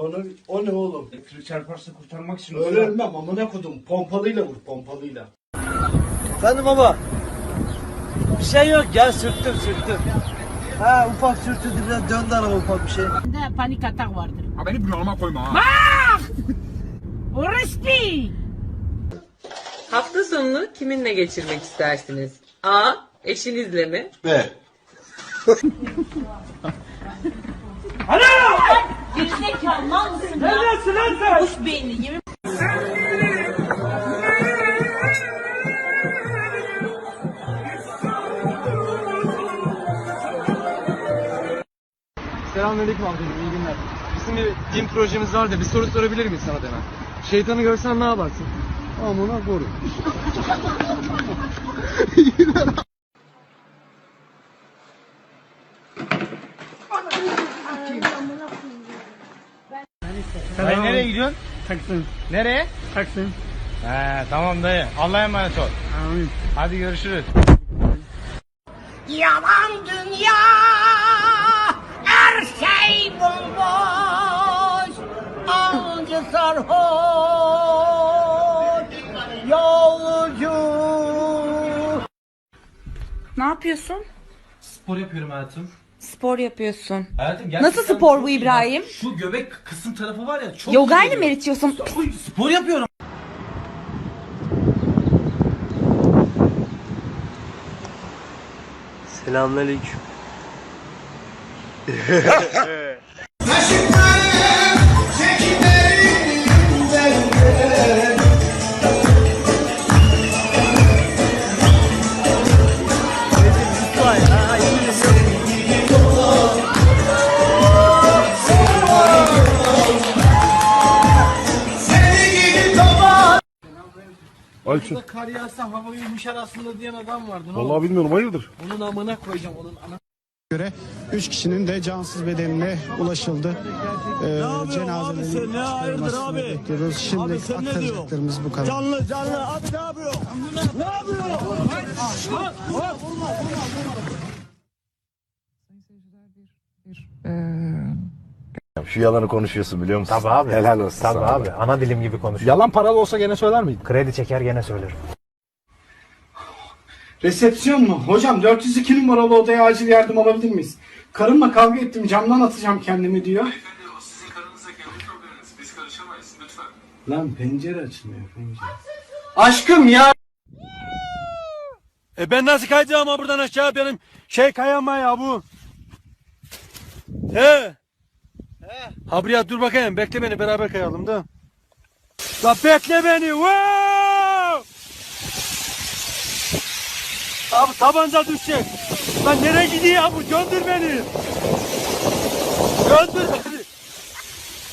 Sonra o ne oğlum? Elektrik çarparsa kurtarmak için. Öyle ölmem amına kodum. Pompalıyla vur pompalıyla. Efendim baba. Bir şey yok ya sürttüm sürttüm. Ha ufak sürtüldü biraz döndü araba ufak bir şey. Bende panik atak vardır. Ha beni bunalıma koyma ha. Orospi! Hafta sonunu kiminle geçirmek istersiniz? A. Eşinizle mi? Be. lan sen? Kuş beyni yemin Selamünaleyküm amcacığım, iyi günler. Bizim bir din projemiz var da bir soru sorabilir miyiz sana Demen? Şeytanı görsen ne yaparsın? Amına koru. Dayı nereye gidiyorsun? Taksim. Nereye? Taksim. He tamam dayı. Allah'a emanet ol. Amin. Hadi görüşürüz. Yalan dünya her şey bomboş Algı sarhoş yolcu Ne yapıyorsun? Spor yapıyorum hayatım. Spor yapıyorsun. Hayatım gerçekten Nasıl spor çok bu iyi. İbrahim? Şu göbek kısım tarafı var ya çok Yoga ile mi geliyor. eritiyorsun? Spor yapıyorum. Selamünaleyküm. Alçı. Kar yağsa hava yumuşar aslında diyen adam vardı. Ne Vallahi bilmiyorum hayırdır. Onun amına koyacağım onun ana. göre 3 kişinin de cansız bedenine ulaşıldı. Ee, cenazelerin çıkarılmasını bekliyoruz. Şimdi aktaracaklarımız bu kadar. Canlı canlı abi ne yapıyor? Ne yapıyor? Şu yalanı konuşuyorsun biliyor musun? Tabii abi. Helal olsun Tabii sana. abi. Ana dilim gibi konuş. Yalan paralı olsa gene söyler miydin? Kredi çeker gene söylerim. Resepsiyon mu? Hocam 402 numaralı odaya acil yardım alabilir miyiz? Karımla kavga ettim camdan atacağım kendimi diyor. Lan pencere açılmıyor pencere. Aşkım ya. E ben nasıl kayacağım ha buradan aşağı benim şey kayama ya bu. He. Ha buraya dur bakayım bekle beni beraber kayalım da. La bekle beni. Wow! Abi tabanca düşecek. Lan nereye gidiyor ya bu? Döndür beni. Döndür beni.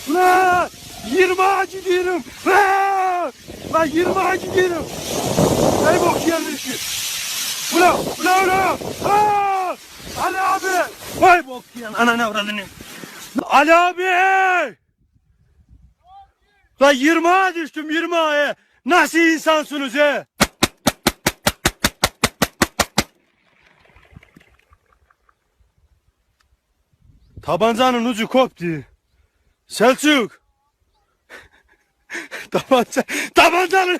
Ulan 20 ağacı diyorum. Lan Lan 20 ağacı diyorum. Ey bok yerleşi. Ulan ulan ulan. Aa! Ali abi. Vay bok yiyen ananı avradını. Ali abi. Lan 20 ağa düştüm 20 ağa. Nasıl insansınız he? Tabancanın ucu koptu. Selçuk. Tabanca, tabancanın